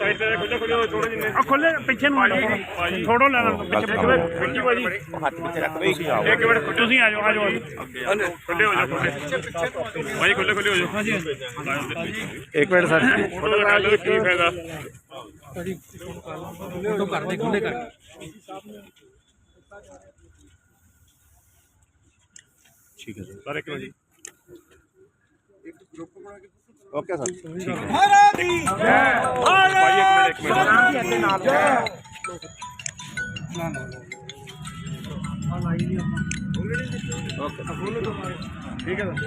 Side ਤੇ ਖੁੱਲੇ ਖੁੱਲੇ ਥੋੜੇ ਜਿੰਨੇ। ਆ ਖੋਲੇ ਪਿੱਛੇ ਨੂੰ ਆ ਜਾਓ ਭਾਜੀ। ਥੋੜੋ ਲੈਣਾ ਪਿੱਛੇ ਇੱਕ ਮਿੰਟ ਵਿੱਕੀ ਭਾਜੀ ਹੱਥ ਪਿੱਛੇ ਰੱਖ ਇੱਕ ਮਿੰਟ ਖੁੱਲੇ ਤੁਸੀਂ ਆ ਜਾਓ ਆ ਜਾਓ ਆ ਜਾਓ। ਖੁੱਲੇ ਹੋ ਜਾਓ ਖੁੱਲੇ ਭਾਜੀ ਖੁੱਲੇ ਖੁੱਲੇ ਹੋ ਜਾਓ ਹਾਂਜੀ। ਇੱਕ ਮਿੰਟ ਸਰ। ਫੋਟੋ ਲਗਾ ਲਓ ਕੀ ਫਾਇਦਾ। ਠੀਕ ਹੈ ਸਰ। ਸਰ ਇੱਕ ਮਿੰਟ। ਜੀ ਓਕੇ ਸਰ। ਭਾਜੀ ਇੱਕ ਮਿੰਟ ਇੱਕ ਮਿੰਟ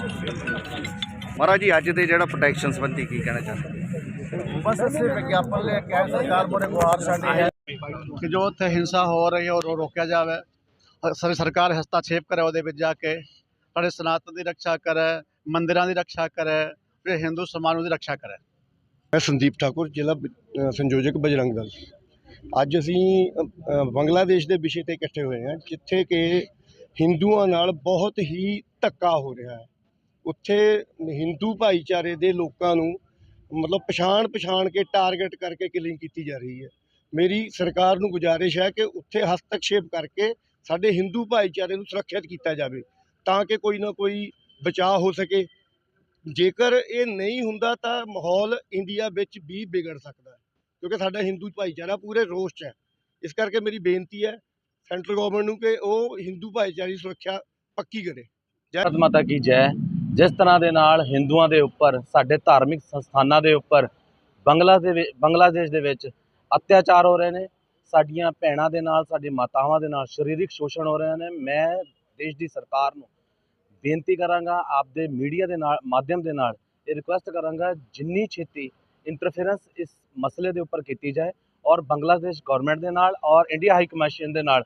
ਮਹਾਰਾਜ ਜੀ ਅੱਜ ਦੇ ਜਿਹੜਾ ਪ੍ਰੋਟੈਕਸ਼ਨ ਸੰਬੰਧੀ ਕੀ ਕਹਿਣਾ ਚਾਹੁੰਦੇ ਬਸ ਅਸੀਂ ਵਿਗਿਆਪਨ ਲੈ ਕੇ ਆਏ ਸਰਕਾਰ ਮੋਰੇ ਗੁਹਾਰ ਸਾਡੀ ਹੈ। ਕਿ ਜੋ ਉੱਥੇ ਹਿੰਸਾ ਹੋ ਰਹੀ ਹੈ ਉਹ ਰੋਕਿਆ ਜਾਵੇ। ਸਾਡੀ ਸਰਕਾਰ ਹਸਤਾਖੇਪ ਕਰੇ ਉਹਦੇ ਵਿੱਚ ਜਾ ਕੇ। ਸਾਡੇ ਸਨਾਤਨ ਦੀ ਰੱਖਿਆ ਕਰੇ ਮੰਦਿਰਾਂ ਦੀ ਰੱਖਿਆ ਕਰੇ। ਤੇ ਹਿੰਦੂ ਸਮਾਜ ਦੀ ਰੱਖਿਆ ਕਰੇ। ਮੈਂ ਸੰਦੀਪ ਠਾਕੁਰ ਜ਼ਿਲ੍ਹਾ ਬ- ਅ, ਸੰਯੋਜਕ ਬਜਰੰਗ ਦਲ। ਅੱਜ ਅਸੀਂ ਅ, ਅ, ਬੰਗਲਾਦੇਸ਼ ਦੇ ਵਿਸ਼ੇ ਤੇ ਇਕੱਠੇ ਹੋਏ ਹਾਂ ਜਿੱਥੇ ਕਿ ਹਿੰਦੂਆਂ ਨਾਲ ਬਹੁਤ ਹੀ ਧੱਕਾ ਹੋ ਰਿਹਾ ਹੈ। ਉੱਥੇ ਹਿੰਦੂ ਭਾਈਚਾਰੇ ਦੇ ਲੋਕਾਂ ਨੂੰ ਮਤਲਬ ਪਛਾਣ ਪਛਾਣ ਕੇ ਟਾਰਗੇਟ ਕਰਕੇ ਕਿਲਿੰਗ ਕੀਤੀ ਜਾ ਰਹੀ ਹੈ। ਮੇਰੀ ਸਰਕਾਰ ਨੂੰ ਗੁਜ਼ਾਰਿਸ਼ ਹੈ ਕਿ ਉੱਥੇ ਹਸਤਕਸ਼ੇਪ ਕਰਕੇ ਸਾਡੇ ਹਿੰਦੂ ਭਾਈਚਾਰੇ ਨੂੰ ਸੁਰੱਖਿਅਤ ਕੀਤਾ ਜਾਵੇ ਤਾਂ ਕਿ ਕੋਈ ਨਾ ਕੋਈ ਬਚਾਅ ਹੋ ਸਕੇ। ਜੇਕਰ ਇਹ ਨਹੀਂ ਹੁੰਦਾ ਤਾਂ ਮਾਹੌਲ ਇੰਡੀਆ ਵਿੱਚ ਵੀ ਵਿਗੜ ਸਕਦਾ ਹੈ, ਕਿਉਂਕਿ ਸਾਡਾ ਹਿੰਦੂ ਭਾਈਚਾਰਾ ਪੂਰੇ ਰੋਸ 'ਚ ਹੈ। ਇਸ ਕਰਕੇ ਮੇਰੀ ਬੇਨਤੀ ਹੈ ਸੈਂਟਰਲ ਗਵਰਨਮੈਂਟ ਨੂੰ ਕਿ ਉਹ ਹਿੰਦੂ ਭਾਈਚਾਰੇ ਦੀ ਸੁਰੱਖਿਆ ਪੱਕੀ ਕਰੇ। ਜੈ ਮਾਤਾ ਕੀ ਜੈ। ਜਿਸ ਤਰ੍ਹਾਂ ਦੇ ਨਾਲ ਹਿੰਦੂਆਂ ਦੇ ਉੱਪਰ, ਸਾਡੇ ਧਾਰਮਿਕ ਸੰਸਥਾਨਾਂ ਦੇ ਉੱਪਰ, ਬੰਗਲਾ ਦੇ ਬੰਗਲਾਦੇਸ਼ ਦੇ ਵਿੱਚ ਅਤਿਆਚਾਰ ਹੋ ਰਹੇ ਨੇ। ਸਾਡੀਆਂ ਭੈਣਾਂ ਦੇ ਨਾਲ, ਸਾਡੀ ਮਾਤਾਵਾਂ ਦੇ ਨਾਲ, ਸਰੀਰਕ ਸ਼ੋਸ਼ਣ ਹੋ ਰਹੇ ਨੇ। ਮੈਂ ਦੇਸ਼ ਦੀ ਸਰਕਾਰ ਨੂੰ ਬੇਨਤੀ ਕਰਾਂਗਾ ਆਪਦੇ ਮੀਡੀਆ ਦੇ ਨਾਲ, ਮਾਧਿਅਮ ਦੇ ਨਾਲ ਇਹ ਰਿਕੁਐਸਟ ਕਰਾਂਗਾ ਜਿੰਨੀ ਛੇਤੀ ਇੰਟਰਫੇਰੈਂਸ ਇਸ ਮਸਲੇ ਦੇ ਉੱਪਰ ਕੀਤੀ ਜਾਏ ਔਰ ਬੰਗਲਾਦੇਸ਼ ਗਵਰਨਮੈਂਟ ਦੇ ਨਾਲ ਔਰ ਇੰਡੀਆ ਹਾਈ ਕਮਿਸ਼ਨ ਦੇ ਨਾਲ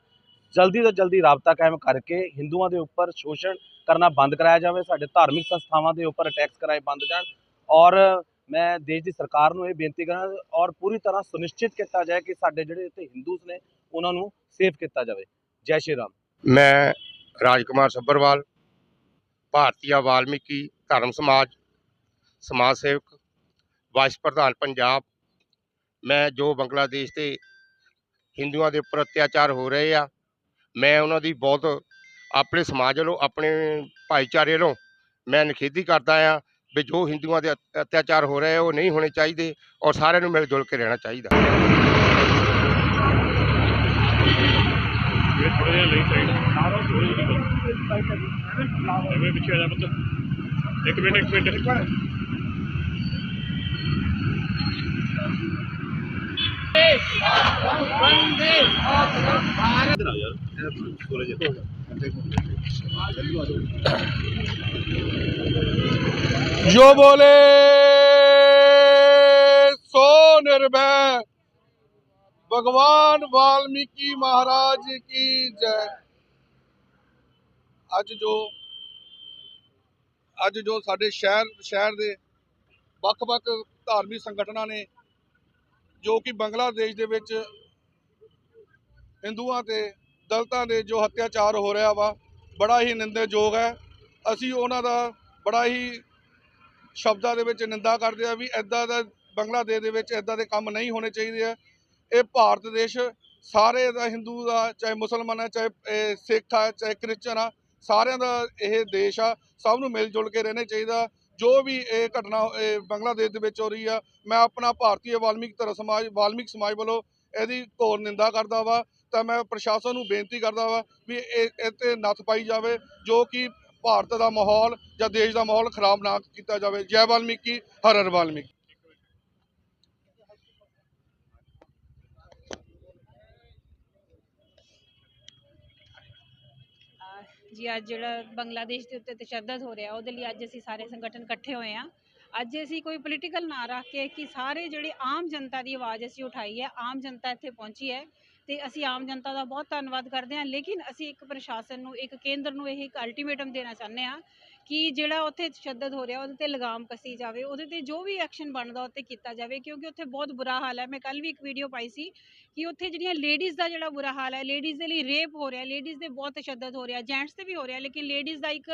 ਜਲਦੀ ਤੋਂ ਜਲਦੀ ਰਾਬਤਾ ਕਾਇਮ ਕਰਕੇ ਹਿੰਦੂਆਂ ਦੇ ਉੱਪਰ ਸ਼ੋਸ਼ਣ ਕਰਨਾ ਬੰਦ ਕਰਾਇਆ ਜਾਵੇ, ਸਾਡੇ ਧਾਰਮਿਕ ਸੰਸਥਾਵਾਂ ਦੇ ਉੱਪਰ ਅਟੈਕਸ ਕਰਾਏ ਬੰਦ ਜਾਣ ਔਰ ਮੈਂ ਦੇਸ਼ ਦੀ ਸਰਕਾਰ ਨੂੰ ਇਹ ਬੇਨਤੀ ਕਰਾਂ ਔਰ ਪੂਰੀ ਤਰ੍ਹਾਂ ਸੁਨਿਸ਼ਚਿਤ ਕੀਤਾ ਜਾਏ ਕਿ ਸਾਡੇ ਜਿਹੜੇ ਇੱਥੇ ਹਿੰਦੂਸ ਨੇ ਉਹਨਾਂ ਨੂੰ ਸੇਫ ਕੀਤਾ ਜਾਵੇ। ਜੈ ਸ਼੍ਰੀ ਰਾਮ। ਮੈਂ ਰਾਜਕੁਮਾਰ ਸੱਭਰਵਾਲ ਭਾਰਤੀਆ ਵਾਲਮੀਕੀ ਧਰਮ ਸਮਾਜ ਸਮਾਜ ਸੇਵਕ ਵਾਈਸ ਪ੍ਰਧਾਨ ਪੰਜਾਬ। ਮੈਂ ਜੋ ਬੰਗਲਾਦੇਸ਼ ਤੇ ਹਿੰਦੂਆਂ ਦੇ ਉੱਪਰ ਅਤਿਆਚਾਰ ਹੋ ਰਹੇ ਆ, ਮੈਂ ਉਹਨਾਂ ਦੀ ਬਹੁਤ ਆਪਣੇ ਸਮਾਜ ਵੱਲੋਂ, ਆਪਣੇ ਭਾਈਚਾਰੇ ਵੱਲੋਂ ਮੈਂ ਨਿਖੇਧੀ ਕਰਦਾ ਆ ਵੀ ਜੋ ਹਿੰਦੂਆਂ ਦੇ ਅਤ- ਅਤਿਆਚਾਰ ਹੋ ਰਹੇ ਉਹ ਨਹੀਂ ਹੋਣੇ ਚਾਹੀਦੇ ਔਰ ਸਾਰਿਆਂ ਨੂੰ ਮਿਲ ਜੁਲ ਕੇ ਰਹਿਣਾ ਚਾਹੀਦਾ। ਥੋੜੇ ਜਿਹਾ ਲਈ ਸਾਈਡ ਥੋੜੀ ਜਿਹੀ ਐਵੇਂ ਪਿੱਛੇ ਆ ਜਾ ਪੁੱਤ। ਇੱਕ ਮਿੰਟ ਇੱਕ ਮਿੰਟ। ਜੋ ਬੋਲੇ ਸੋ ਨਿਰਭੈ। ਭਗਵਾਨ ਵਾਲਮੀਕੀ ਮਹਾਰਾਜ ਕੀ ਜੈ। ਅੱਜ ਜੋ ਅੱਜ ਜੋ ਸਾਡੇ ਸ਼ਹਿਰ ਸ਼ਹਿਰ ਦੇ ਵੱਖ-ਵੱਖ ਧਾਰਮਿਕ ਸੰਗਠਨਾਂ ਨੇ, ਜੋ ਕਿ ਬੰਗਲਾਦੇਸ਼ ਦੇ ਵਿੱਚ ਹਿੰਦੂਆਂ ਤੇ ਦਲਤਾਂ ਦੇ ਜੋ ਹੱਤਿਆਚਾਰ ਹੋ ਰਿਹਾ ਵਾ, ਬੜਾ ਹੀ ਨਿੰਦੇਯੋਗ ਹੈ। ਅਸੀਂ ਉਹਨਾਂ ਦਾ ਬੜਾ ਹੀ ਸ਼ਬਦਾਂ ਦੇ ਵਿੱਚ ਨਿੰਦਾ ਕਰਦੇ ਆ ਵੀ ਐਦਾਂ ਦਾ ਬੰਗਲਾਦੇਸ਼ ਦੇ ਵਿੱਚ ਐਦਾਂ ਦੇ ਕੰਮ ਨਹੀਂ ਹੋਣੇ ਚਾਹੀਦੇ ਆ। ਇਹ ਭਾਰਤ ਦੇਸ਼ ਸਾਰੇ ਦਾ ਹਿੰਦੂ ਦਾ, ਚਾਹੇ ਮੁਸਲਮਾਨ ਹੈ, ਚਾਹੇ, ਇਹ ਸਿੱਖ ਆ, ਚਾਹੇ ਕ੍ਰਿਸਚਨ ਆ, ਸਾਰਿਆਂ ਦਾ ਇਹ ਦੇਸ਼ ਆ। ਸਭ ਨੂੰ ਮਿਲ ਜੁਲ ਕੇ ਰਹਿਣਾ ਚਾਹੀਦਾ। ਜੋ ਵੀ ਇਹ ਘਟਨਾ, ਇਹ ਬੰਗਲਾਦੇਸ਼ ਦੇ ਵਿੱਚ ਹੋ ਰਹੀ ਆ, ਮੈਂ ਆਪਣਾ ਭਾਰਤੀ ਵਾਲਮੀਕ ਧਰਮ ਸਮਾਜ, ਵਾਲਮੀਕ ਸਮਾਜ ਵੱਲੋਂ ਇਹਦੀ ਘੋਰ ਨਿੰਦਾ ਕਰਦਾ ਵਾ। ਤਾਂ ਮੈਂ ਪ੍ਰਸ਼ਾਸਨ ਨੂੰ ਬੇਨਤੀ ਕਰਦਾ ਵਾ ਵੀ ਇਹ ਇਹ 'ਤੇ ਨੱਥ ਪਾਈ ਜਾਵੇ, ਜੋ ਕਿ ਭਾਰਤ ਦਾ ਮਾਹੌਲ ਜਾਂ ਦੇਸ਼ ਦਾ ਮਾਹੌਲ ਖਰਾਬ ਨਾ ਕੀਤਾ ਜਾਵੇ। ਜੈ ਵਾਲਮੀਕੀ, ਹਰ ਹਰ ਵਾਲਮੀਕੀ। ਜੀ, ਅੱਜ ਜਿਹੜਾ ਬੰਗਲਾਦੇਸ਼ ਦੇ ਉੱਤੇ ਤਸ਼ੱਦਦ ਹੋ ਰਿਹਾ, ਉਹਦੇ ਲਈ ਅੱਜ ਅਸੀਂ ਸਾਰੇ ਸੰਗਠਨ ਇਕੱਠੇ ਹੋਏ ਹਾਂ। ਅੱਜ ਅਸੀਂ ਕੋਈ ਪੋਲੀਟੀਕਲ ਨਾ ਰੱਖ ਕੇ ਕਿ ਸਾਰੇ ਜਿਹੜੇ ਆਮ ਜਨਤਾ ਦੀ ਆਵਾਜ਼ ਅਸੀਂ ਉਠਾਈ ਹੈ, ਆਮ ਜਨਤਾ ਇੱਥੇ ਪਹੁੰਚੀ ਹੈ ਤੇ ਅਸੀਂ ਆਮ ਜਨਤਾ ਦਾ ਬਹੁਤ ਧੰਨਵਾਦ ਕਰਦੇ ਹਾਂ। ਲੇਕਿਨ ਅਸੀਂ ਇੱਕ ਪ੍ਰਸ਼ਾਸਨ ਨੂੰ, ਇੱਕ ਕੇਂਦਰ ਨੂੰ ਇਹ ਇੱਕ ਅਲਟੀਮੇਟਮ ਦੇਣਾ ਚਾਹੁੰਦੇ ਹਾਂ ਕਿ ਜਿਹੜਾ ਉੱਥੇ ਤਸ਼ੱਦਦ ਹੋ ਰਿਹਾ, ਉਹਦੇ ਤੇ ਲਗਾਮ ਕੱਸੀ ਜਾਵੇ, ਉਹਦੇ ਤੇ ਜੋ ਵੀ ਐਕਸ਼ਨ ਬਣਦਾ ਉੱਤੇ ਕੀਤਾ ਜਾਵੇ, ਕਿਉਂਕਿ ਉੱਥੇ ਬਹੁਤ ਬੁਰਾ ਹਾਲ ਹੈ। ਮੈਂ ਕੱਲ ਵੀ ਇੱਕ ਵੀਡੀਓ ਪਾਈ ਸੀ ਕਿ ਉੱਥੇ ਜਿਹੜੀਆਂ ਲੇਡੀਜ਼ ਦਾ ਜਿਹੜਾ ਬੁਰਾ ਹਾਲ ਹੈ ਲੇਡੀਜ਼ ਦੇ ਲਈ ਰੇਪ ਹੋ ਰਿਹਾ ਲੇਡੀਜ਼ ਦੇ ਬਹੁਤ ਤਸ਼ੱਦਦ ਹੋ ਰਿਹਾ ਜੈਂਟਸ ਤੇ ਵੀ ਹੋ ਰਿਹਾ, ਲੇਕਿਨ ਲੇਡੀਜ਼ ਦਾ ਇੱਕ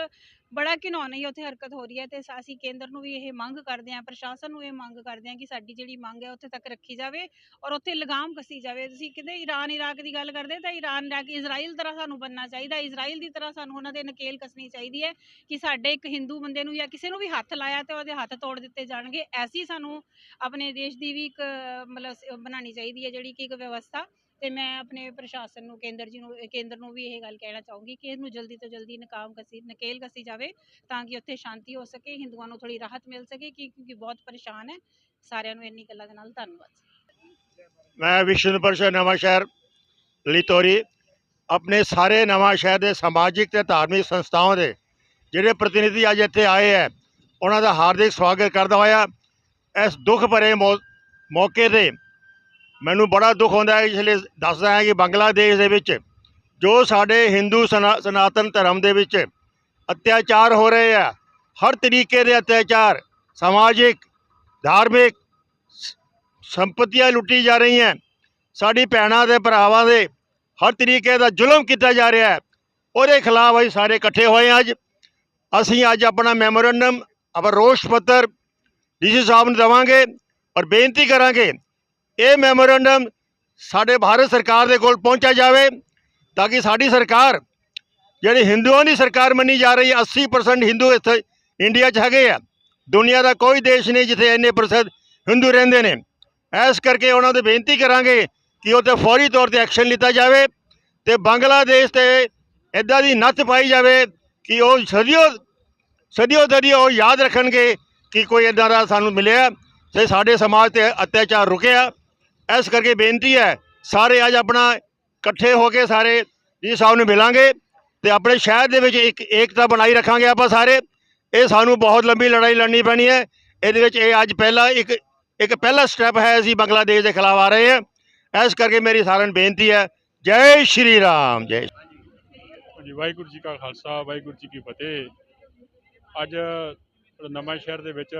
ਬੜਾ ਘਿਨੌਣਾ ਹੀ ਉੱਥੇ ਹਰਕਤ ਹੋ ਰਹੀ ਹੈ ਤੇ ਅਸੀਂ ਕੇਂਦਰ ਨੂੰ ਵੀ ਇਹ ਮੰਗ ਕਰਦੇ ਹਾਂ, ਪ੍ਰਸ਼ਾਸਨ ਨੂੰ ਇਹ ਮੰਗ ਕਰਦੇ ਹਾਂ ਕਿ ਸਾਡੀ ਜਿਹੜੀ ਮੰਗ ਹੈ ਉੱਥੇ ਤੱਕ ਰੱਖੀ ਜਾਵੇ ਔਰ ਉੱਥੇ ਲਗਾਮ ਕੱਸੀ ਜਾਵੇ। ਤੁਸੀਂ ਕਿਤੇ ਈਰਾਨ ਇਰਾਕ ਦੀ ਗੱਲ ਕਰਦੇ ਤਾਂ ਈਰਾਨ ਇਰਾਕ ਇਜ਼ਰਾਈਲ ਤਰ੍ਹਾਂ ਸਾਨੂੰ ਬੰਨਣਾ ਚਾਹੀਦਾ, ਇਜ਼ਰਾਈਲ ਦੀ ਤਰ੍ਹਾਂ ਸਾਨੂੰ ਉਹਨਾਂ ਦੇ ਨਕੇਲ ਕੱਸਣੀ ਚਾਹੀਦੀ ਹੈ ਕਿ ਸਾਡੇ ਇੱਕ ਹਿੰਦੂ ਬੰਦੇ ਨੂੰ ਜਾਂ ਕਿਸੇ ਨੂੰ ਵੀ ਹੱਥ ਲਾਇਆ ਤੇ ਉਹਦੇ ਹੱਥ ਤੋੜ ਦਿੱਤੇ ਜਾਣਗੇ। ਐਸੀ ਸਾਨੂੰ ਆਪਣੇ ਦੇਸ਼ ਦੀ ਵੀ ਇੱਕ ਮਤਲਬ ਬਣਾਉਣੀ ਚਾਹੀਦੀ ਹੈ ਜਿਹੜੀ ਕਿ ਇੱਕ ਵਿਵਸਥਾ ਤੇ ਮੈਂ ਆਪਣੇ ਪ੍ਰਸ਼ਾਸਨ ਨੂੰ, ਕੇਂਦਰ ਜੀ ਨੂੰ ਕੇਂਦਰ ਨੂੰ ਵੀ ਇਹ ਗੱਲ ਕਹਿਣਾ ਚਾਹੂੰਗੀ ਕਿ ਇਹਨੂੰ ਜਲਦੀ ਤੋਂ ਜਲਦੀ ਨਕਾਮ ਕਸੀ, ਨਕੇਲ ਕਸੀ ਜਾਵੇ ਤਾਂ ਕਿ ਉੱਥੇ ਸ਼ਾਂਤੀ ਹੋ ਸਕੇ, ਹਿੰਦੂਆਂ ਨੂੰ ਥੋੜੀ ਰਾਹਤ ਮਿਲ ਸਕੇ ਕਿ ਕਿਉਂਕਿ ਬਹੁਤ ਪਰੇਸ਼ਾਨ ਹੈ। ਸਾਰਿਆਂ ਨੂੰ ਇੰਨੀ ਗੱਲਾਂ ਦੇ ਨਾਲ ਧੰਨਵਾਦ। ਮੈਂ ਵਿਸ਼ਨੂੰ ਪਰਿਸ਼ਦ ਨਵਾਂ ਸ਼ਹਿਰ, ਲਿਤੋਰੀ, ਆਪਣੇ ਸਾਰੇ ਨਵਾਂ ਸ਼ਹਿਰ ਦੇ ਸਮਾਜਿਕ ਤੇ ਧਾਰਮਿਕ ਸੰਸਥਾਵਾਂ ਦੇ ਜਿਹੜੇ ਪ੍ਰਤੀਨਿਧੀ ਅੱਜ ਇੱਥੇ ਆਏ ਹੈ, ਉਹਨਾਂ ਦਾ ਹਾਰਦਿਕ ਸਵਾਗਤ ਕਰਦਾ ਹੋਇਆ। ਇਸ ਦੁੱਖ ਭਰੇ ਮੌਕੇ ਤੇ ਮੈਨੂੰ ਬੜਾ ਦੁੱਖ ਹੁੰਦਾ ਹੈ, ਇਸ ਲਈ ਦੱਸਦਾ ਹਾਂ ਕਿ ਬੰਗਲਾਦੇਸ਼ ਦੇ ਵਿੱਚ ਜੋ ਸਾਡੇ ਹਿੰਦੂ ਸਨਾ- ਸਨਾਤਨ ਧਰਮ ਦੇ ਵਿੱਚ ਅਤਿਆਚਾਰ ਹੋ ਰਹੇ ਆ, ਹਰ ਤਰੀਕੇ ਦੇ ਅਤਿਆਚਾਰ, ਸਮਾਜਿਕ, ਧਾਰਮਿਕ ਸੰਪਤੀਆਂ ਲੁੱਟੀ ਜਾ ਰਹੀਆਂ। ਸਾਡੀ ਭੈਣਾਂ ਦੇ ਭਰਾਵਾਂ ਦੇ ਹਰ ਤਰੀਕੇ ਦਾ ਜ਼ੁਲਮ ਕੀਤਾ ਜਾ ਰਿਹਾ ਹੈ। ਉਹਦੇ ਖਿਲਾਫ ਅਸੀਂ ਸਾਰੇ ਇਕੱਠੇ ਹੋਏ ਹਾਂ ਅੱਜ। ਅਸੀਂ ਅੱਜ ਆਪਣਾ ਮੈਮੋਰੰਡਮ ਆਪਣਾ ਰੋਸ਼ ਪੱਤਰ ਡੀਸੀ ਸਾਹਿਬ ਨੂੰ ਦੇਵਾਂਗੇ ਔਰ ਬੇਨਤੀ ਕਰਾਂਗੇ ਇਹ ਮੈਮੋਰੰਡਮ ਸਾਡੇ ਭਾਰਤ ਸਰਕਾਰ ਦੇ ਕੋਲ ਪਹੁੰਚਿਆ ਜਾਵੇ ਤਾਂ ਕਿ ਸਾਡੀ ਸਰਕਾਰ, ਜਿਹੜੀ ਹਿੰਦੂਆਂ ਦੀ ਸਰਕਾਰ ਮੰਨੀ ਜਾ ਰਹੀ ਹੈ 80% ਹਿੰਦੂ ਇੱਥੇ ਇੰਡੀਆ 'ਚ ਹੈਗੇ ਆ। ਦੁਨੀਆ ਦਾ ਕੋਈ ਦੇਸ਼ ਨਹੀਂ ਜਿੱਥੇ ਇੰਨੇ ਪ੍ਰਸਿੱਧ ਹਿੰਦੂ ਰਹਿੰਦੇ ਨੇ। ਇਸ ਕਰਕੇ ਉਹਨਾਂ ਦੇ ਬੇਨਤੀ ਕਰਾਂਗੇ ਕਿ ਉਹ 'ਤੇ ਫੌਰੀ ਤੌਰ ਤੇ ਐਕਸ਼ਨ ਲਿੱਤਾ ਜਾਵੇ ਤੇ ਬੰਗਲਾਦੇਸ਼ ਤੇ ਇਦਾਂ ਦੀ ਨੱਥ ਪਾਈ ਜਾਵੇ ਕਿ ਉਹ ਸਦੀਆਂ ਸਦੀਆਂ ਸਦੀਆਂ ਉਹ ਯਾਦ ਰੱਖਣਗੇ ਕਿ ਕੋਈ ਇਦਾਂ ਦਾ ਸਾਨੂੰ ਮਿਲਿਆ ਤੇ ਸਾਡੇ ਸਮਾਜ ਤੇ ਅਤਿਆਚਾਰ ਰੁਕਿਆ। ਇਸ ਕਰਕੇ ਬੇਨਤੀ ਹੈ, ਸਾਰੇ ਅੱਜ ਆਪਣਾ ਇਕੱਠੇ ਹੋ ਕੇ ਸਾਰੇ ਜੀ ਸਾਹਿਬ ਨੂੰ ਮਿਲਾਂਗੇ ਤੇ ਆਪਣੇ ਸ਼ਹਿਰ ਦੇ ਵਿੱਚ ਇੱਕ ਏਕਤਾ ਬਣਾਈ ਰੱਖਾਂਗੇ ਆਪਾਂ ਸਾਰੇ। ਇਹ ਸਾਨੂੰ ਬਹੁਤ ਲੰਬੀ ਲੜਾਈ ਲੜਨੀ ਪੈਣੀ ਹੈ। ਇਹਦੇ ਵਿੱਚ ਇਹ ਅੱਜ ਪਹਿਲਾ ਇੱਕ ਇੱਕ ਪਹਿਲਾ ਸਟੈਪ ਹੈ ਅਸੀਂ ਬੰਗਲਾਦੇਸ਼ ਦੇ ਖਿਲਾਫ ਆ ਰਹੇ ਹਾਂ। ਇਸ ਕਰਕੇ ਮੇਰੀ ਸਾਰਿਆਂ ਨੂੰ ਬੇਨਤੀ ਹੈ, ਜੈ ਸ਼੍ਰੀ ਰਾਮ, ਜੈ ਜੀ ਵਾਹਿਗੁਰੂ ਜੀ ਕਾ ਖਾਲਸਾ, ਵਾਹਿਗੁਰੂ ਜੀ ਕੀ ਫਤਿਹ। ਅੱਜ ਨਵਾਂ ਸ਼ਹਿਰ ਦੇ ਵਿੱਚ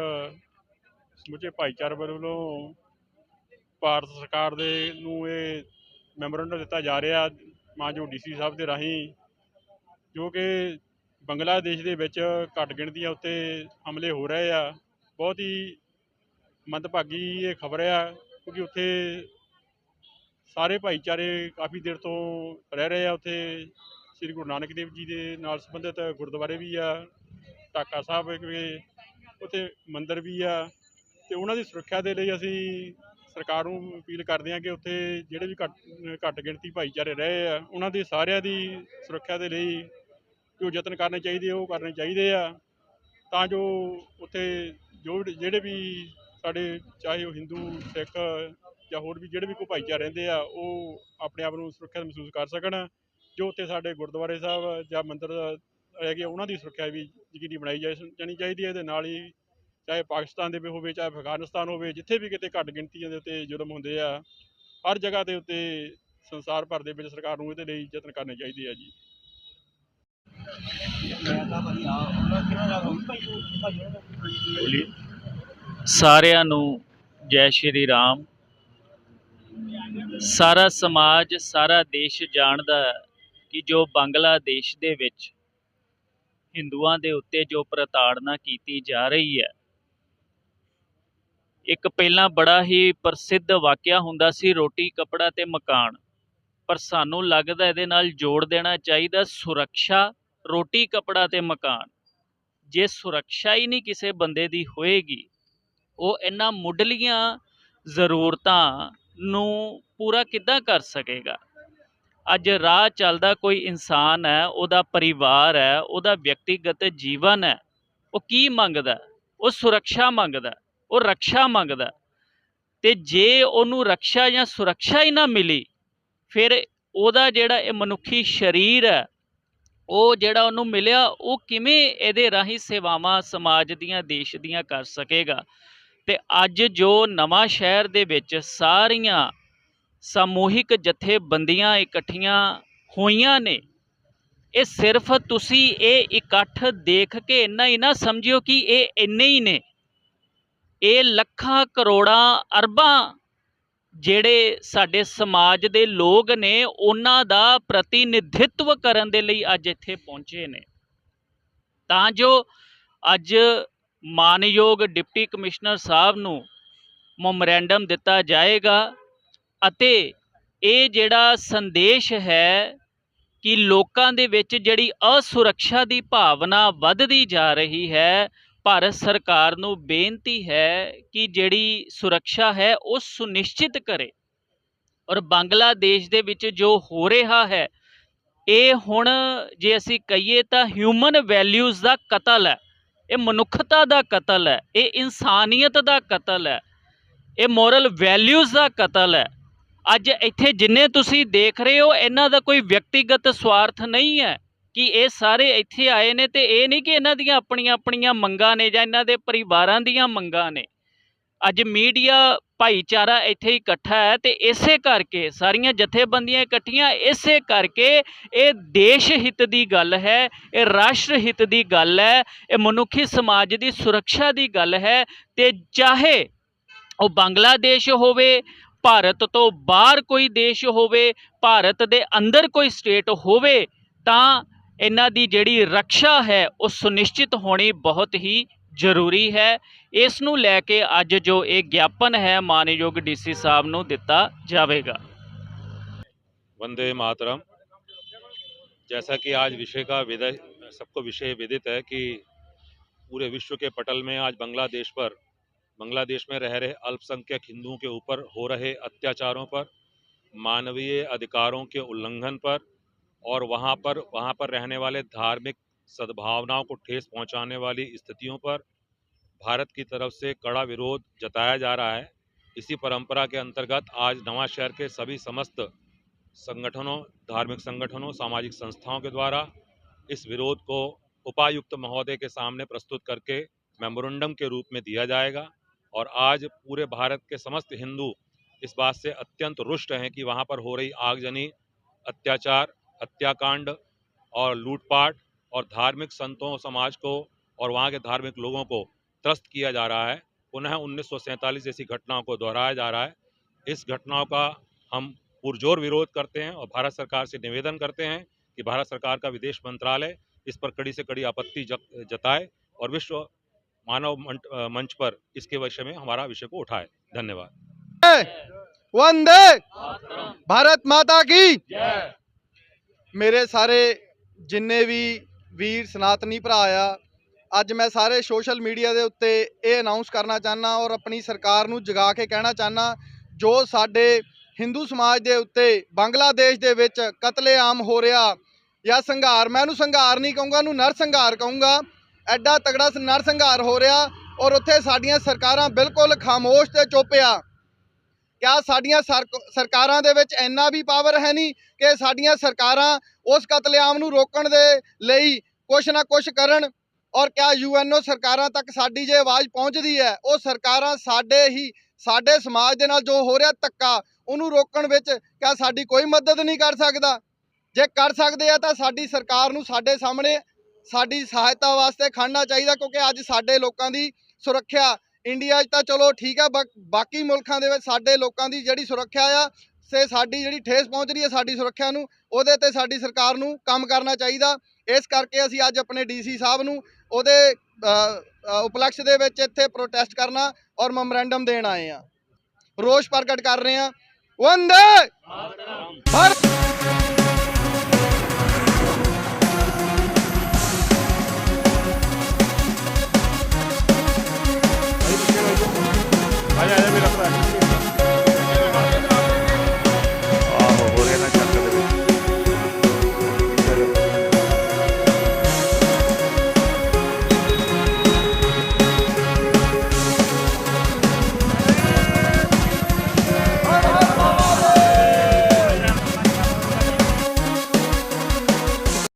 ਸਮੁੱਚੇ ਭਾਈਚਾਰੇ ਵੱਲੋਂ ਭਾਰਤ ਸਰਕਾਰ ਦੇ ਨੂੰ ਇਹ ਮੈਮੋਰੰਡਮ ਦਿੱਤਾ ਜਾ ਰਿਹਾ ਮਾਂ ਮਾਨਯੋਗ ਡੀਸੀ ਸਾਹਿਬ ਦੇ ਰਾਹੀਂ, ਜੋ ਕਿ ਬੰਗਲਾਦੇਸ਼ ਦੇ ਵਿੱਚ ਘੱਟ ਗਿਣਤੀਆਂ ਉੱਤੇ ਹਮਲੇ ਹੋ ਰਹੇ ਆ। ਬਹੁਤ ਹੀ ਮੰਦਭਾਗੀ ਇਹ ਖਬਰ ਆ, ਕਿਉਂਕਿ ਉੱਥੇ ਸਾਰੇ ਭਾਈਚਾਰੇ ਕਾਫੀ ਦੇਰ ਤੋਂ ਰਹਿ ਰਹੇ ਆ। ਉੱਥੇ ਸ੍ਰੀ ਗੁਰੂ ਨਾਨਕ ਦੇਵ ਜੀ ਦੇ ਨਾਲ ਸੰਬੰਧਿਤ ਗੁਰਦੁਆਰੇ ਵੀ ਆ, ਢਾਕਾ ਸਾਹਿਬ ਇੱਕ ਵੀ, ਉੱਥੇ ਮੰਦਿਰ ਵੀ ਆ। ਤੇ ਉਹਨਾਂ ਦੀ ਸੁਰੱਖਿਆ ਦੇ ਲਈ ਅਸੀਂ ਸਰਕਾਰ ਨੂੰ ਅਪੀਲ ਕਰਦੇ ਹਾਂ ਕਿ ਉੱਥੇ ਜਿਹੜੇ ਵੀ ਘੱਟ ਘੱਟ ਗਿਣਤੀ ਭਾਈਚਾਰੇ ਰਹੇ ਆ ਉਹਨਾਂ ਦੀ ਸਾਰਿਆਂ ਦੀ ਸੁਰੱਖਿਆ ਦੇ ਲਈ ਜੋ ਯਤਨ ਕਰਨੇ ਚਾਹੀਦੇ ਉਹ ਕਰਨੇ ਚਾਹੀਦੇ ਆ। ਤਾਂ ਜੋ ਉੱਥੇ ਜੋ ਵੀ- ਜਿਹੜੇ ਵੀ ਸਾਡੇ ਚਾਹੇ ਉਹ ਹਿੰਦੂ ਸਿੱਖ ਜਾਂ ਹੋਰ ਵੀ ਜਿਹੜੇ ਵੀ ਕੋਈ ਭਾਈਚਾਰੇ ਰਹਿੰਦੇ ਆ ਉਹ ਆਪਣੇ ਆਪ ਨੂੰ ਸੁਰੱਖਿਅਤ ਮਹਿਸੂਸ ਕਰ ਸਕਣ। ਜੋ ਉੱਥੇ ਸਾਡੇ ਗੁਰਦੁਆਰੇ ਸਾਹਿਬ ਜਾਂ ਮੰਦਿਰ ਹੈਗੇ ਆ, ਉਹਨਾਂ ਦੀ ਸੁਰੱਖਿਆ ਵੀ ਯਕੀਨੀ ਬਣਾਈ ਜਾਣੀ ਚਾਹੀਦੀ ਹੈ। ਇਹਦੇ ਨਾਲ ਹੀ ਚਾਹੇ ਪਾਕਿਸਤਾਨ ਦੇ ਵੀ ਹੋਵੇ ਚਾਹੇ ਅਫਗਾਨਿਸਤਾਨ ਹੋਵੇ ਜਿੱਥੇ ਵੀ ਕਿਤੇ ਘੱਟ ਗਿਣਤੀਆਂ ਦੇ ਉੱਤੇ ਜ਼ੁਲਮ ਹੁੰਦੇ ਆ ਹਰ ਜਗ੍ਹਾ ਦੇ ਉੱਤੇ ਸੰਸਾਰ ਭਰ ਦੇ ਵਿੱਚ ਸਰਕਾਰ ਨੂੰ ਇਹਦੇ ਲਈ ਯਤਨ ਕਰਨੇ ਚਾਹੀਦੇ ਆ ਜੀ। ਸਾਰਿਆਂ ਨੂੰ ਜੈ ਸ਼੍ਰੀ ਰਾਮ। ਸਾਰਾ ਸਮਾਜ ਸਾਰਾ ਦੇਸ਼ ਜਾਣਦਾ ਕਿ ਜੋ ਬੰਗਲਾਦੇਸ਼ ਦੇ ਵਿੱਚ ਹਿੰਦੂਆਂ ਦੇ ਉੱਤੇ ਜੋ ਪ੍ਰਤਾੜਨਾ ਕੀਤੀ ਜਾ ਰਹੀ ਹੈ ਇੱਕ ਪਹਿਲਾਂ ਬੜਾ ਹੀ ਪ੍ਰਸਿੱਧ ਵਾਕਿਆ ਹੁੰਦਾ ਸੀ ਰੋਟੀ, ਕਪੜਾ ਤੇ ਮਕਾਨ। ਪਰ ਸਾਨੂੰ ਲੱਗਦਾ ਇਹਦੇ ਨਾਲ ਜੋੜ ਦੇਣਾ ਚਾਹੀਦਾ ਸੁਰੱਖਿਆ, ਰੋਟੀ, ਕਪੜਾ ਤੇ ਮਕਾਨ। ਜੇ ਸੁਰੱਖਿਆ ਹੀ ਨਹੀਂ ਕਿਸੇ ਬੰਦੇ ਦੀ ਹੋਏਗੀ, ਉਹ ਇਹਨਾਂ ਮੁੱਢਲੀਆਂ ਜ਼ਰੂਰਤਾਂ ਨੂੰ ਪੂਰਾ ਕਿੱਦਾਂ ਕਰ ਸਕੇਗਾ? ਅੱਜ ਰਾਹ ਚੱਲਦਾ ਕੋਈ ਇਨਸਾਨ ਹੈ, ਉਹਦਾ ਪਰਿਵਾਰ ਹੈ, ਉਹਦਾ ਵਿਅਕਤੀਗਤ ਜੀਵਨ ਹੈ, ਉਹ ਕੀ ਮੰਗਦਾ? ਉਹ ਸੁਰੱਖਿਆ ਮੰਗਦਾ। ਉਹ ਰੱਖਿਆ ਮੰਗਦਾ ਹੈ। ਤੇ ਜੇ ਉਹਨੂੰ ਰੱਖਿਆ ਜਾਂ ਸੁਰੱਖਿਆ ਹੀ ਨਾ ਮਿਲੀ, ਫਿਰ ਉਹਦਾ ਜਿਹੜਾ ਇਹ ਮਨੁੱਖੀ ਸਰੀਰ ਹੈ, ਉਹ ਜਿਹੜਾ ਉਹਨੂੰ ਮਿਲਿਆ, ਉਹ ਕਿਵੇਂ ਇਹਦੇ ਰਾਹੀਂ ਸੇਵਾਵਾਂ ਸਮਾਜ ਦੀਆਂ, ਦੇਸ਼ ਦੀਆਂ ਕਰ ਸਕੇਗਾ ਤੇ ਅੱਜ ਜੋ ਨਵਾਂ ਸ਼ਹਿਰ ਦੇ ਵਿੱਚ ਸਾਰੀਆਂ ਸਮੂਹਿਕ ਜਥੇਬੰਦੀਆਂ ਇਕੱਠੀਆਂ ਹੋਈਆਂ ਨੇ, ਇਹ ਸਿਰਫ ਤੁਸੀਂ ਇਹ ਇਕੱਠ ਦੇਖ ਕੇ ਇੰਨਾ ਹੀ ਨਾ ਸਮਝਿਓ ਕਿ ਇਹ ਇੰਨੇ ਹੀ ਨੇ ਇਹ ਲੱਖਾਂ ਕਰੋੜਾਂ ਅਰਬਾਂ ਜਿਹੜੇ ਸਾਡੇ ਸਮਾਜ ਦੇ ਲੋਕ ਨੇ, ਉਹਨਾਂ ਦਾ ਪ੍ਰਤੀਨਿਧਿਤਵ ਕਰਨ ਦੇ ਲਈ ਅੱਜ ਇੱਥੇ ਪਹੁੰਚੇ ਨੇ। ਤਾਂ ਜੋ ਅੱਜ ਮਾਨਯੋਗ ਡਿਪਟੀ ਕਮਿਸ਼ਨਰ ਸਾਹਿਬ ਨੂੰ ਮੈਮੋਰੈਂਡਮ ਦਿੱਤਾ ਜਾਏਗਾ ਅਤੇ ਇਹ ਜਿਹੜਾ ਸੰਦੇਸ਼ ਹੈ ਕਿ ਲੋਕਾਂ ਦੇ ਵਿੱਚ ਜਿਹੜੀ ਅਸੁਰੱਖਿਆ ਦੀ ਭਾਵਨਾ ਵੱਧਦੀ ਜਾ ਰਹੀ ਹੈ ਭਾਰਤ ਸਰਕਾਰ ਨੂੰ ਬੇਨਤੀ ਹੈ ਕਿ ਜਿਹੜੀ ਸੁਰੱਖਿਆ ਹੈ ਉਹ ਸੁਨਿਸ਼ਚਿਤ ਕਰੇ। ਔਰ ਬੰਗਲਾਦੇਸ਼ ਦੇ ਵਿੱਚ ਜੋ ਹੋ ਰਿਹਾ ਹੈ, ਇਹ ਹੁਣ ਜੇ ਅਸੀਂ ਕਹੀਏ ਤਾਂ ਹਿਊਮਨ ਵੈਲਿਊਜ਼ ਦਾ ਕਤਲ ਹੈ। ਇਹ ਮਨੁੱਖਤਾ ਦਾ ਕਤਲ ਹੈ, ਇਹ ਇਨਸਾਨੀਅਤ ਦਾ ਕਤਲ ਹੈ, ਇਹ ਮੋਰਲ ਵੈਲਿਊਜ਼ ਦਾ ਕਤਲ ਹੈ। ਅੱਜ ਇੱਥੇ ਜਿੰਨੇ ਤੁਸੀਂ ਦੇਖ ਰਹੇ ਹੋ, ਇਹਨਾਂ ਦਾ ਕੋਈ ਵਿਅਕਤੀਗਤ ਸਵਾਰਥ ਨਹੀਂ ਹੈ। ਕਿ ਇਹ ਸਾਰੇ ਇੱਥੇ ਆਏ ਨੇ ਤੇ ਇਹ ਨਹੀਂ ਕਿ ਇਹਨਾਂ ਦੀਆਂ ਆਪਣੀਆਂ ਆਪਣੀਆਂ ਮੰਗਾਂ ਨੇ ਜਾਂ ਇਹਨਾਂ ਦੇ ਪਰਿਵਾਰਾਂ ਦੀਆਂ ਮੰਗਾਂ ਨੇ। ਅੱਜ ਮੀਡੀਆ ਭਾਈਚਾਰਾ ਇੱਥੇ ਇਕੱਠਾ ਹੈ ਤੇ ਇਸੇ ਕਰਕੇ ਸਾਰੀਆਂ ਜਥੇਬੰਦੀਆਂ ਇਕੱਠੀਆਂ, ਇਸੇ ਕਰਕੇ ਇਹ ਦੇਸ਼ ਹਿੱਤ ਦੀ ਗੱਲ ਹੈ, ਇਹ ਰਾਸ਼ਟਰ ਹਿੱਤ ਦੀ ਗੱਲ ਹੈ, ਇਹ ਮਨੁੱਖੀ ਸਮਾਜ ਦੀ ਸੁਰੱਖਿਆ ਦੀ ਗੱਲ ਹੈ ਤੇ ਚਾਹੇ ਉਹ ਬੰਗਲਾਦੇਸ਼ ਹੋਵੇ, ਭਾਰਤ ਤੋਂ ਬਾਹਰ ਕੋਈ ਦੇਸ਼ ਹੋਵੇ, ਭਾਰਤ ਦੇ ਅੰਦਰ ਕੋਈ ਸਟੇਟ ਹੋਵੇ, ਤਾਂ ਇਹਨਾਂ ਦੀ ਜਿਹੜੀ ਰੱਖਿਆ ਹੈ ਉਹ ਸੁਨਿਸ਼ਚਿਤ ਹੋਣੀ ਬਹੁਤ ਹੀ ਜ਼ਰੂਰੀ ਹੈ ਇਸ ਨੂੰ ਲੈ ਕੇ ਅੱਜ ਜੋ ਇਹ ਗਿਆਪਨ ਹੈ ਮਾਨਯੋਗ ਡੀਸੀ ਸਾਹਿਬ ਨੂੰ ਦਿੱਤਾ ਜਾਵੇਗਾ वंदे मातरम जैसा कि आज विषय का विदय सबको विषय विदित है कि पूरे विश्व के पटल में आज बांग्लादेश पर बांग्लादेश में रह रहे अल्पसंख्यक हिंदुओं के ऊपर हो रहे अत्याचारों पर मानवीय अधिकारों के उल्लंघन पर और वहाँ पर वहाँ पर रहने वाले धार्मिक सद्भावनाओं को ठेस पहुँचाने वाली स्थितियों पर भारत की तरफ़ से कड़ा विरोध जताया जा रहा है। इसी परंपरा के अंतर्गत आज नवा शहर के सभी समस्त संगठनों, धार्मिक संगठनों, सामाजिक संस्थाओं के द्वारा इस विरोध को उपायुक्त महोदय के सामने प्रस्तुत करके मेमोरेंडम के रूप में दिया जाएगा और आज पूरे भारत के समस्त हिंदू इस बात से अत्यंत रुष्ट हैं कि वहाँ पर हो रही आगजनी, अत्याचार हत्याकांड और लूटपाट और धार्मिक संतों समाज को और वहाँ के धार्मिक लोगों को त्रस्त किया जा रहा है। पुनः उन्नीस सौ सैंतालीस जैसी घटनाओं को दोहराया जा रहा है। इस घटनाओं का हम पुरजोर विरोध करते हैं और भारत सरकार से निवेदन करते हैं कि भारत सरकार का विदेश मंत्रालय इस पर कड़ी से कड़ी आपत्ति जताए और विश्व मानव मंच- पर इसके विषय में हमारा विषय को उठाए। धन्यवाद। वंदे! भारत माता की ਮੇਰੇ ਸਾਰੇ ਜਿੰਨੇ ਵੀ ਵੀਰ, ਸਨਾਤਨੀ ਭਰਾ ਆ, ਅੱਜ ਮੈਂ ਸਾਰੇ ਸੋਸ਼ਲ ਮੀਡੀਆ ਦੇ ਉੱਤੇ ਇਹ ਅਨਾਉਂਸ ਕਰਨਾ ਚਾਹਨਾ ਔਰ ਆਪਣੀ ਸਰਕਾਰ ਨੂੰ ਜਗਾ ਕੇ ਕਹਿਣਾ ਚਾਹਨਾ, ਜੋ ਸਾਡੇ ਹਿੰਦੂ ਸਮਾਜ ਦੇ ਉੱਤੇ, ਬੰਗਲਾਦੇਸ਼ ਦੇ ਵਿੱਚ ਕਤਲੇਆਮ ਹੋ ਰਿਹਾ ਜਾਂ ਸੰਘਾਰ, ਮੈਂ ਉਹਨੂੰ ਸੰਘਾਰ ਨਹੀਂ ਕਹੂੰਗਾ ਉਹਨੂੰ ਨਰ ਸੰਘਾਰ ਕਹੂੰਗਾ, ਐਡਾ ਤਗੜਾ ਨਰ ਸੰਘਾਰ ਹੋ ਰਿਹਾ ਔਰ ਉੱਥੇ ਸਾਡੀਆਂ ਸਰਕਾਰਾਂ ਬਿਲਕੁਲ ਖਾਮੋਸ਼ ਤੇ ਚੁੱਪ ਆ। ਕਿਆ ਸਾਡੀਆਂ ਸਰਕਾਰਾਂ ਦੇ ਵਿੱਚ ਇੰਨਾ ਵੀ ਪਾਵਰ ਹੈ ਨਹੀਂ ਕਿ ਸਾਡੀਆਂ ਸਰਕਾਰਾਂ ਉਸ ਕਤਲੇਆਮ ਨੂੰ ਰੋਕਣ ਦੇ ਲਈ ਕੁਛ ਨਾ ਕੁਛ ਕਰਨ ਔਰ ਕਿਆ ਯੂਐਨਓ ਸਰਕਾਰਾਂ ਤੱਕ ਸਾਡੀ ਜੇ ਆਵਾਜ਼ ਪਹੁੰਚਦੀ ਹੈ, ਉਹ ਸਰਕਾਰਾਂ ਸਾਡੇ ਹੀ, ਸਾਡੇ ਸਮਾਜ ਦੇ ਨਾਲ ਜੋ ਹੋ ਰਿਹਾ ਧੱਕਾ, ਉਹਨੂੰ ਰੋਕਣ ਵਿੱਚ ਕਿਆ ਸਾਡੀ ਕੋਈ ਮਦਦ ਨਹੀਂ ਕਰ ਸਕਦਾ। ਜੇ ਕਰ ਸਕਦੇ ਆ ਤਾਂ ਸਾਡੀ ਸਰਕਾਰ ਨੂੰ ਸਾਡੇ ਸਾਹਮਣੇ ਸਾਡੀ ਸਹਾਇਤਾ ਵਾਸਤੇ ਖੜਨਾ ਚਾਹੀਦਾ ਕਿਉਂਕਿ ਅੱਜ ਸਾਡੇ ਲੋਕਾਂ ਦੀ ਸੁਰੱਖਿਆ ਇੰਡੀਆ 'ਚ ਤਾਂ ਚਲੋ ਠੀਕ ਆ ਬਾ- ਬਾਕੀ ਮੁਲਕਾਂ ਦੇ ਵਿੱਚ ਸਾਡੇ ਲੋਕਾਂ ਦੀ ਜਿਹੜੀ ਸੁਰੱਖਿਆ ਆ, ਸੇ ਸਾਡੀ ਜਿਹੜੀ ਠੇਸ ਪਹੁੰਚ ਰਹੀ ਹੈ ਸਾਡੀ ਸੁਰੱਖਿਆ ਨੂੰ, ਉਹਦੇ ਤੇ ਸਾਡੀ ਸਰਕਾਰ ਨੂੰ ਕੰਮ ਕਰਨਾ ਚਾਹੀਦਾ। ਇਸ ਕਰਕੇ ਅਸੀਂ ਅੱਜ ਆਪਣੇ ਡੀਸੀ ਸਾਹਿਬ ਨੂੰ ਉਹਦੇ ਉਪਲਕਸ਼ ਦੇ ਵਿੱਚ ਇੱਥੇ ਪ੍ਰੋਟੈਸਟ ਕਰਨਾ ਔਰ ਮੈਮੋਰੈਂਡਮ ਦੇਣ ਆਏ ਆ। ਰੋਸ਼ ਪ੍ਰਗਟ ਕਰ ਰਹੇ ਆ। ਵੰਦੇ ਭਾਰਤ!